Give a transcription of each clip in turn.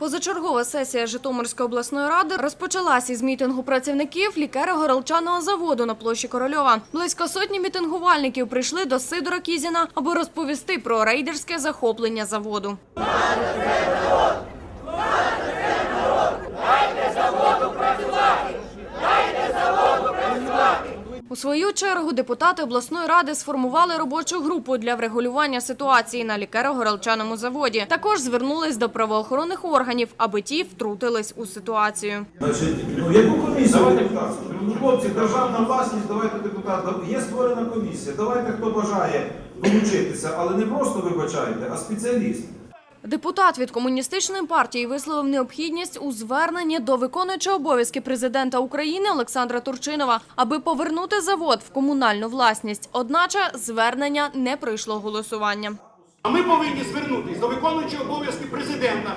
Позачергова сесія Житомирської обласної ради розпочалася із мітингу працівників лікеро-горолчаного заводу на площі Корольова. Близько сотні мітингувальників прийшли до Сидора Кізіна, аби розповісти про рейдерське захоплення заводу. У свою чергу депутати обласної ради сформували робочу групу для врегулювання ситуації на лікеро-горелчаному заводі. Також звернулись до правоохоронних органів, аби ті втрутились у ситуацію. Значить, ну яку комісію депутатську? Ну, хлопці, державна власність, давайте депутат. Є створена комісія. Давайте хто бажає долучитися, але не просто вибачайте, а спеціаліст. Депутат від комуністичної партії висловив необхідність у зверненні до виконуючого обов'язки президента України Олександра Турчинова, аби повернути завод в комунальну власність. Одначе звернення не пройшло голосування. А ми повинні звернутися до виконуючого обов'язки президента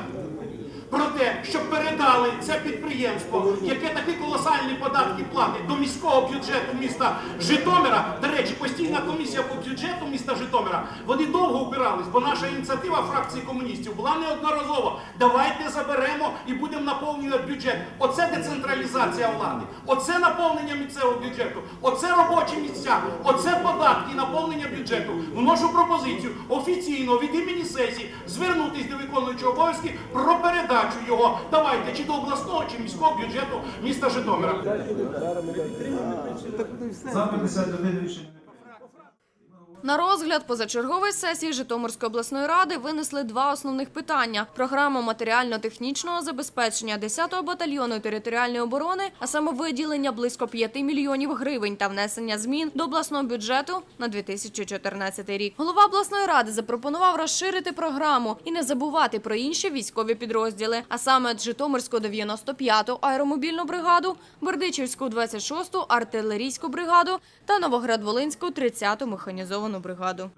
про те, щоб передали це підприємство, яке такі колосальні податки платить до міського бюджету міста Житомира. До речі, постійна комісія по бюджету міста Житомира. Вони довго опирались, бо наша ініціатива фракції комуністів була неодноразова. Давайте заберемо і будемо наповнювати бюджет. Оце децентралізація влади, оце наповнення місцевого бюджету, оце робочі місця, оце податки, наповнення бюджету. Вношу пропозицію офіційно від імені сесії звернутись до виконуючого обов'язки про передачу його. Давайте чи до обласного, чи міського бюджету міста Житомира. За 51 рішення. На розгляд позачергової сесії Житомирської обласної ради винесли два основних питання: програму матеріально-технічного забезпечення 10-го батальйону територіальної оборони, а саме виділення близько 5 мільйонів гривень та внесення змін до обласного бюджету на 2014 рік. Голова обласної ради запропонував розширити програму і не забувати про інші військові підрозділи, а саме Житомирську 95-ту аеромобільну бригаду, Бердичівську 26-ту артилерійську бригаду та Новоград-Волинську 30-ту механізовану бригаду.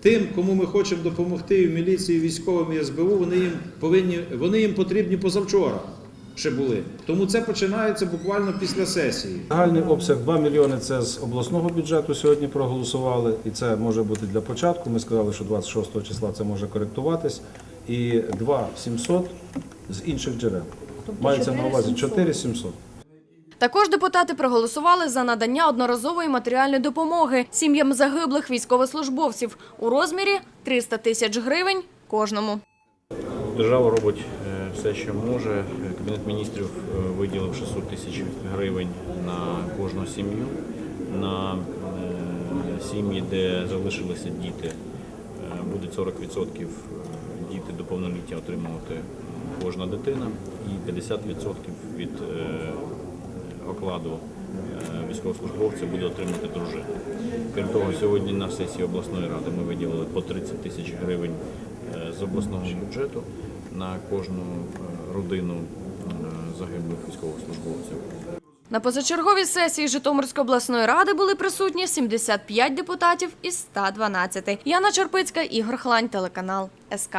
Тим, кому ми хочемо допомогти в міліції, військовим і СБУ, вони їм повинні, вони їм потрібні позавчора. Ще були. Тому це починається буквально після сесії. Загальний обсяг 2 мільйони це з обласного бюджету сьогодні проголосували, і це може бути для початку. Ми сказали, що 26 числа це може коректуватись. І 2 700 з інших джерел. Мається на увазі 4 700. Також депутати проголосували за надання одноразової матеріальної допомоги сім'ям загиблих військовослужбовців у розмірі 300 тисяч гривень кожному. Держава робить е, все, що може. Кабінет міністрів е, виділив 600 тисяч гривень на кожну сім'ю. На е, сім'ї, де залишилися діти, буде 40% діти до повноліття отримувати кожна дитина і 50% від окладу е, військовослужбовця буде отримати дружина. Крім того, сьогодні на сесії обласної ради ми виділили по 30 тисяч гривень е, з обласного бюджету на кожну е, родину загиблих військовослужбовців. На позачерговій сесії Житомирської обласної ради були присутні 75 депутатів із 112. Яна Черпицька, Ігор Хлань, телеканал СК.